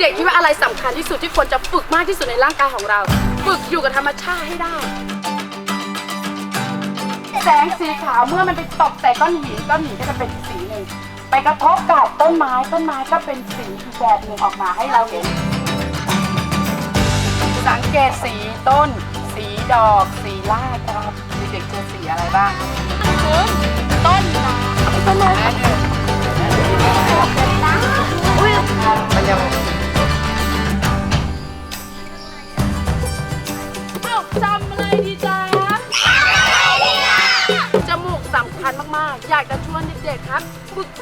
เด็กๆคิดว่าอะไรสำคัญที่สุดที่ควรจะฝึกมากที่สุดในร่างกายของเรา ฝึกอยู่กับธรรมชาติให้ได้ แสงสีขาวเมื่อมันไปตกใส่ก้อนหินก้อนหินก็จะเป็นอีกสีหนึ่งไปกระทบกับต้นไม้ต้นไม้ก็เป็นสีอีกแบบหนึ่งออกมาให้เราเห็น สังเกตสีต้น สีดอก สีรากครับเด็กๆเจอสีอะไรบ้าง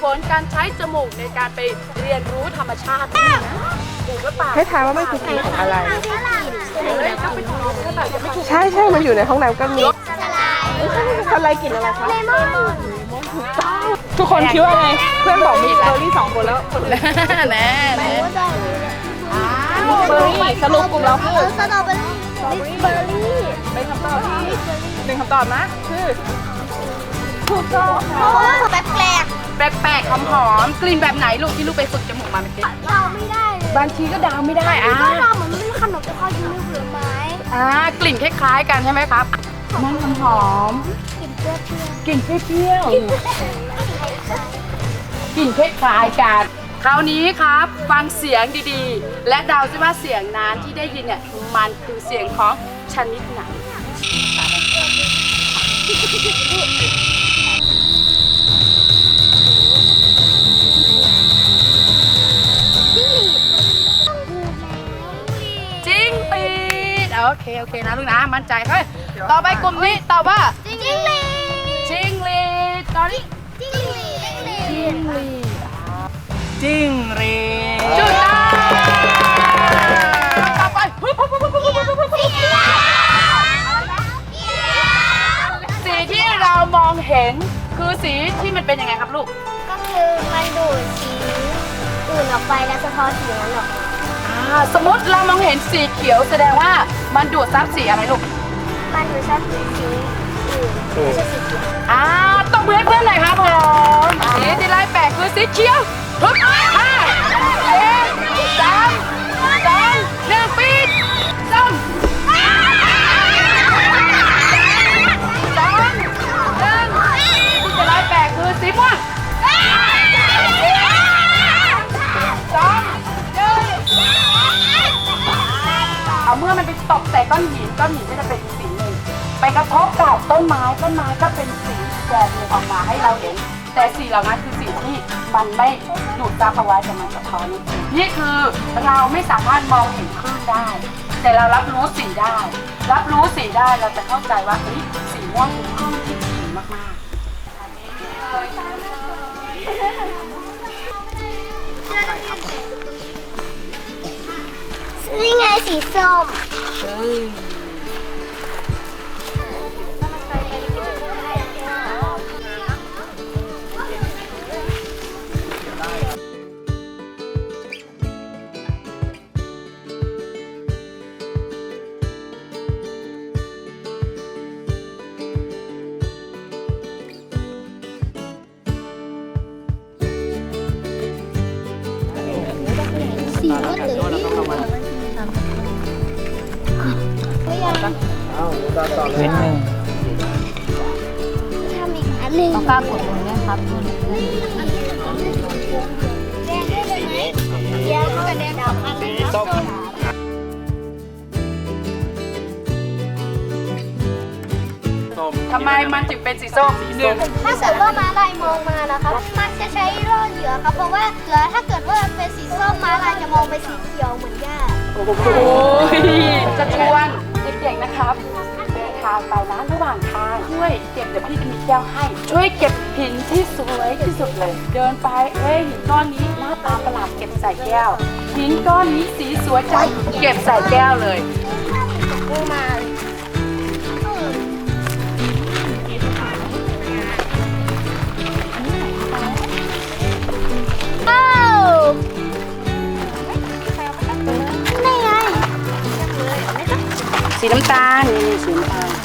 ฝึกฝนการใช้จมูกในการไปเรียนรู้ธรรมชาติถูกหรือเปล่าให้ทายว่ามันคือสีของอะไรเฮ้ยต้องไปถามถ้าแบบยังไม่ถูกใช่ใช่มันอยู่ในห้องน้ำก็มีสไลด์กลิ่นอะไรคะเลมอนทุกคนคิดว่าไงเพื่อนบอกมีเบอร์รี่สองคนแล้วคนอื่นแน่แน่เบอร์รี่สรุปกลุ่มเราคือสตรอเบอรี่เบอร์รี่เป็นคำตอบที่เป็นคำตอบนะคือถูกต้องเพราะว่า แปลกแปลกๆหอมๆกลิ่นแบบไหนลูกที่ลูกไปฝึกจมูกมาเมื่อกี้ๆเราไม่ได้เลยบางทีก็เดาไม่ได้อ่าก็เราเหมือนมันเป็นขนมที่เขาอยู่ในผลไม้อ่ากลิ่นคล้ายๆ กันใช่ไหมครับมันหอมกลิ่นเปรี้ยวๆกลิ่นเปรี้ยวๆกลิ่นคล้ายๆกันคราวนี้ครับฟังเสียงดีๆ และเดาซิว่าเสียงนั้นที่ได้ยินเนี่ยมันคือเสียงของชนิดไหน อเคโอเคนะลูกนะมั่นใจเฮ้ยต่อไปกลุ่มนี้ตอบว่าจิงหรีดจิงหรีดตอนนี้จิงหรีดจิงหรีดจิงหรีดจุดได้ต่อไปเสีที่เรามองเห็นคือสีที่มันเป็นยังไงครับลูก ก็คือมันดูดสีอื่นออกไปแล้วสะท้อนสีนั้นออกมาสมมติเรามองเห็นสีเขียวแสดงว่า มันดูดซับสีอะไรลูก มันดูดซับสีสีอื่นไม่ใช่สีเขียว อ่าตบมือให้เพื่อนหน่อยครับผมสีที่ไล่แปลกคือสีเขียวฮึบห้า ไปกระทบกับต้นไม้ต้นไม้ก็เป็นสีแบบหนึงออกมาให้เราเห็น แต่สีเหล่านั้นคือสีที่มันไม่ดูดซับเอาไว้แต่มันสะท้อนนี่คือเราไม่สามารถมองเห็นคลื่นได้ แต่เรารับรู้สีได้ รับรู้สีได้เราจะเข้าใจว่าเฮ้ยสีม่วงคือคลื่นที่ถี่มากๆนี่ไงสีส้ม สีก็ตื่นนี่ไม่ยังเว้นหนึ่งทำอีกอันหนึ่งต้องกล้ากดมือด้ครับแดงได้เลยไหมแดงกับแดงสองอันเลยครับ ทำไมมันถึงเป็นสีส้มหนึ่งถ้าเกิดว่าม้าลายมองมานะครับมักจะใช้ล่อเหยื่อครับเพราะว่าเหยื่อถ้าเกิดว่าเป็นสีส้มม้าลายจะมองไปสีเขียวเหมือนหญ้าโอ้ยจะชวนเด็กๆนะครับเดินทางไปนะระหว่างทางช่วยเก็บเดี๋ยวพี่จะมีแก้วให้ ช่วยเก็บหินที่สวยที่สุดเลย เดินไปเอ้ยหินก้อนนี้หน้าตาประหลาดเก็บใส่แก้วหินก้อนนี้สีสวยจังเก็บใส่แก้วเลยกูมา สีน้ำตาลนี่สีน้ำตาล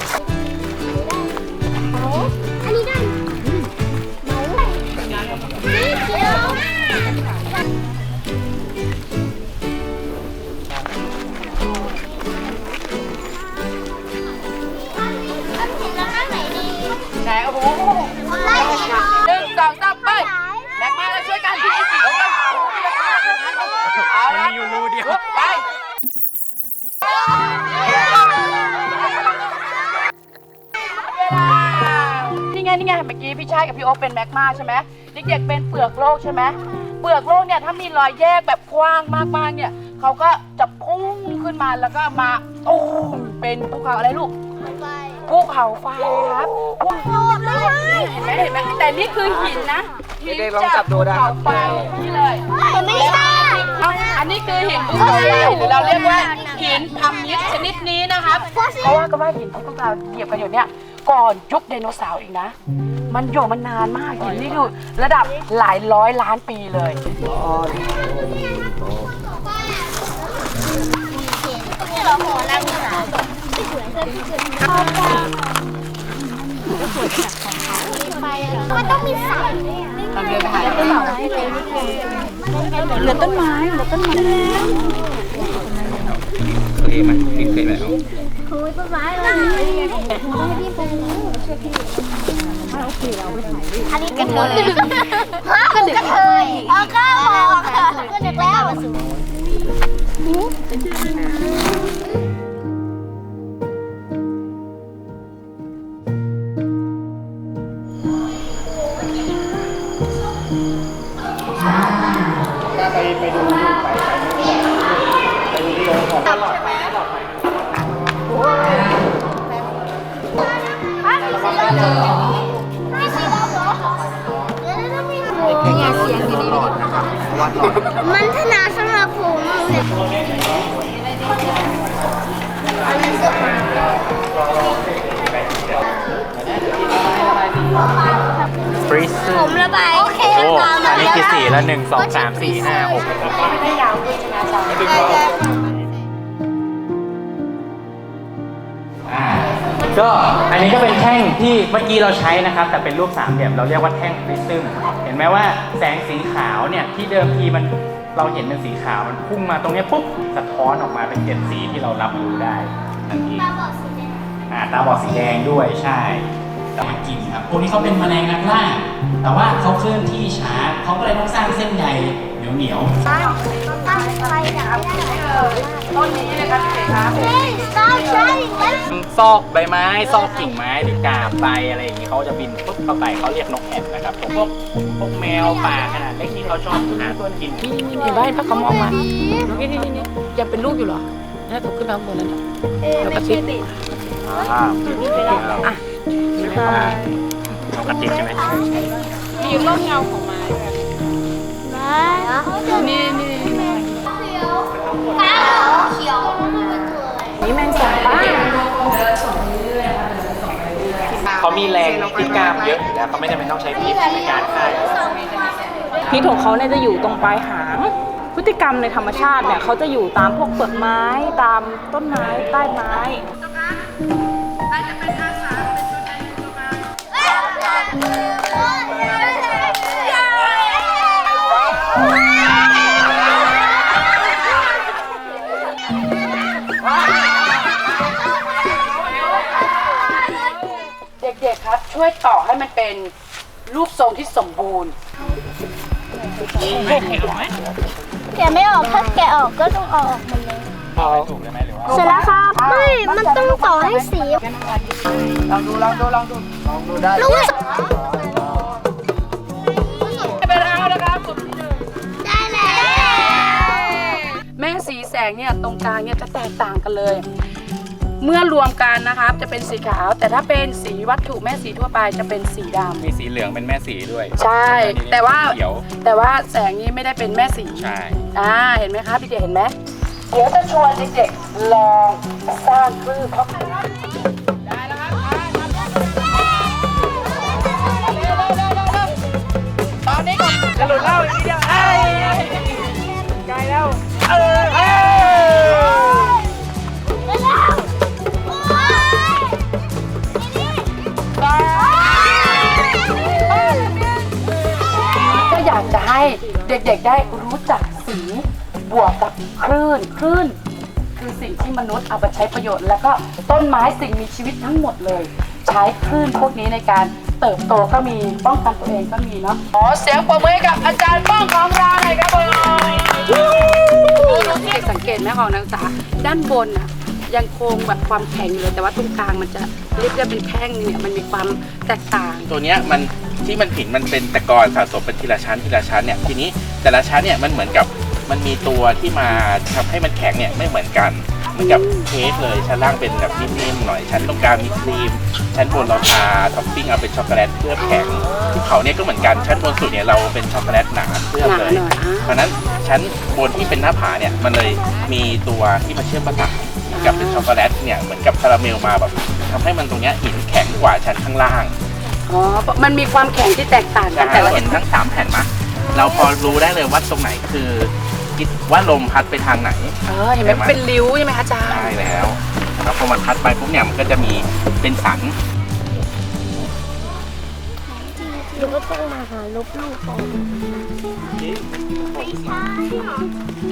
นี่ไงเมื่อกี้พี่ชายกับพี่โอ๊คเป็นแมกมาใช่ไหมเด็กๆเป็นเปลือกโลกใช่ไหมเปลือกโลกเนี่ยถ้ามีรอยแยกแบบกว้างมากๆเนี่ยเขาก็จะพุ่งขึ้นมาแล้วก็มาตูมเป็นภูเขาอะไรลูกไปภูเขาไฟครับภูเขาเห็นไหมเห็นไหมแต่นี่คือหินนะหินเด็กๆลองจับดูได้ภูเขาไฟนี่เลยมันไม่ใช่เอาอันนี้คือหินภูเขาไฟหรือเราเรียกว่าหินพัมยิดชนิดนี้นะครับเพราะว่าก็ว่าหินที่พวกเราเหยียบกันอยู่เนี่ย ก่อนยุคไดโนเสาร์อีกนะ มันอยู่มันนานมากหินนี่อยู่ระดับหลายร้อยล้านปีเลยนี่เหรอหัวนั่งหามันต้องมีสายลองเดินไปหาเหลือต้นไม้เหลือต้นไม้ เองไหมพี่เคยแล้วโอ้ยต้นไม้เลยพี่เคยแล้วอันนี้กระเทยฮะกระเทยเอาข้าวออกค่ะก็นึกแล้ว มันถนาสำหรับผมอันนั้นก็ฟรีซผมระบายโอเคโอ้อันนี้กี่สีแล้วหนึ่งสองสามสี่ห้าหก ไม่ยาวด้วยใช่ไหมอาจา ก็อันนี้ก็เป็นแท่งที่เมื่อกี้เราใช้นะครับ แต่เป็นรูปสามเหลี่ยมเราเรียกว่าแท่งพริซึมเห็นไหมว่าแสงสีขาวเนี่ยที่เดิมทีมันเราเห็นเป็นสีขาวมันพุ่งมาตรงเนี้ยปุ๊บสะท้อนออกมาเป็นเจ็ดสีที่เรารับรู้ได้ทันทีตาบอดสีแดงอ่าตาบอดสีแดงด้วยใช่แต่มันกินครับพวกนี้เขาเป็นแมลงนักล่าแต่ว่าเขาเคลื่อนที่ช้าเขาก็เลยต้องสร้างเส้นใยเหนียวเหนียว ตั้งตั้งอะไรอย่างนี้ต้นนี้เลยครับเด็กครับเฮ้ย stop trying let's ๆซอกใบไม้ ซอกกิ่งไม้หรือกาบใบอะไรอย่างนี้เขาจะบินปุ๊บเข้าไปเขาเรียกนกแอ่นนะครับพวกพวกแมวป่าขนาดเล็กที่เขาชอบหาตัวกินนี่นี่เห็นไหมพระเขามองมานี่นี่นี่นี่ยังเป็นลูกอยู่เหรอน่าถูกขึ้นมาข้างบนแล้วเนี่ยเอ๊ะไม่ใช่ติดอ่าอะเขากระติกใช่ไหมมีร่มเงาของไม้นะนี่ แมงสาบบ้าเขามีแรงที่กล้ามเยอะอยู่แล้วเขาไม่จำเป็นต้องใช้พิษในการฆ่าพิษของเขาเนี่ยจะอยู่ตรงปลายหาง พฤติกรรมในธรรมชาติเนี่ยเขาจะอยู่ตามพวกเปลือกไม้ตามต้นไม้ใต้ไม้เช่วยต่อให้มันเป็นรูปทรงที่สมบูรณ์ แกะไม่ออก ถ้าแกะออกก็ต้องเอาออกหมดเลยถูกใช่ไหมหรือว่าเสร็จแล้วครับ ไม่ มันต้องต่อให้สีลองดูลองดูลองดูลูกเป็นเอานะครับสุดที่หนึ่งได้แล้ว แม่สีแสงเนี่ยตรงกลางเนี่ยจะแตกต่างกันเลย เมื่อรวมกันนะครับจะเป็นสีขาว แต่ถ้าเป็นสีวัตถุแม่สีทั่วไปจะเป็นสีดำมีสีเหลืองเป็นแม่สีด้วยใช่ แต่ว่าเขียว แต่ว่าแสงนี้ไม่ได้เป็นแม่สีใช่อ่าเห็นไหมครับพี่เด็กเห็นไหมเดี๋ยวจะชวนเด็กๆลองสร้างคลื่นครอบครัวได้แล้วครับตอนนี้จะหลุดเล่าอีก เด็กๆได้รู้จักสีบวกกับคลื่นคลื่น คือสิ่งที่มนุษย์เอาไปใช้ประโยชน์ แล้วก็ต้นไม้สิ่งมีชีวิตทั้งหมดเลย ใช้คลื่นพวกนี้ในการเติบโตก็มีป้องกันตัวเองก็มีเนาะขอเสียงปรบมือให้กับอาจารย์ป้องของเราหน่อยครับผมดูดูที่สังเกตไหมของนางสาด้านบนอะ ยังคงแบบความแข็งอยู่เลยแต่ว่าตรงกลางมันจะเรียกได้เป็นแท่งเนี่ยมันมีความแตกต่าง ตัวเนี้ยมันที่มันหินมันเป็นตะกอนสะสมเป็นทีละชั้นทีละชั้นเนี่ยทีนี้แต่ละชั้นเนี่ยมันเหมือนกับมันมีตัวที่มาทำให้มันแข็งเนี่ยไม่เหมือนกันเหมือนกับเค้กเลยชั้นล่างเป็นแบบนิ่มๆหน่อยชั้นตรงกลางมีครีม ชั้นบนเราทาท็อปปิ้งเอาเป็นช็อกโกแลตเคลือบแข็งภูเขาเนี่ยก็เหมือนกันชั้นบนสุดเนี่ยเราเป็นช็อกโกแลตหนาเคลือบเลย หนาหน่อยอ่า เพราะฉะนั้นชั้นบนที่เป็นหน้าผาเนี่ยมันเลยมีตัวที่มาเชื่อมประสาน กับเป็นช็อกโกแลตเนี่ยเหมือนกับคาราเมลมาแบบทำให้มันตรงเนี้ยหินแข็งกว่าชั้นข้างล่าง อ๋อ มันมีความแข็งที่แตกต่างกันแต่แต่ละเห็นทั้งสามแผ่นมะเราพอรู้ได้เลยว่าตรงไหนคือคิดว่าลมพัดไปทางไหน เออเห็นไหมมันเป็นริ้วใช่ไหมคะอาจารย์ได้แล้วแล้วพอมันพัดไปปุ๊บเนี่ยมันก็จะมีเป็นสันหรือว่าต้องมาหาลบลูกก่อนไม่ใช่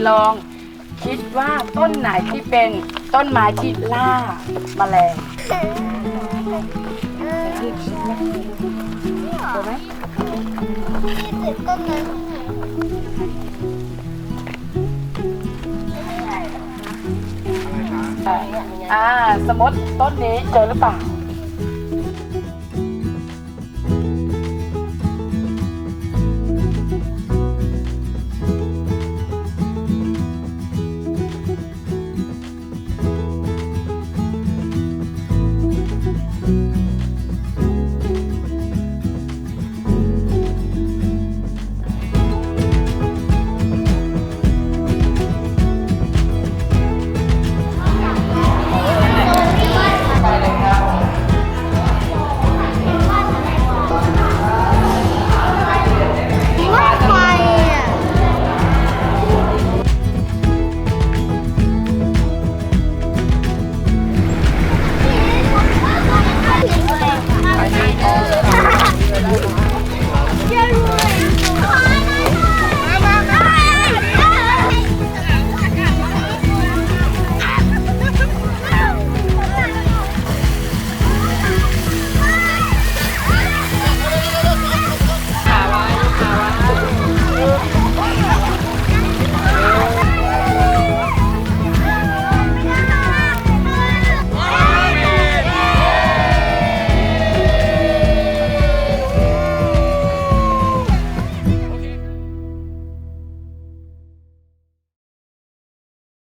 ลอง คิดว่าต้นไหนที่เป็นต้นไม้ที่ล่าแมลงเออถูกไหมที่ติดต้นนั้นอ่าสมมติต้นนี้เจอหรือเปล่า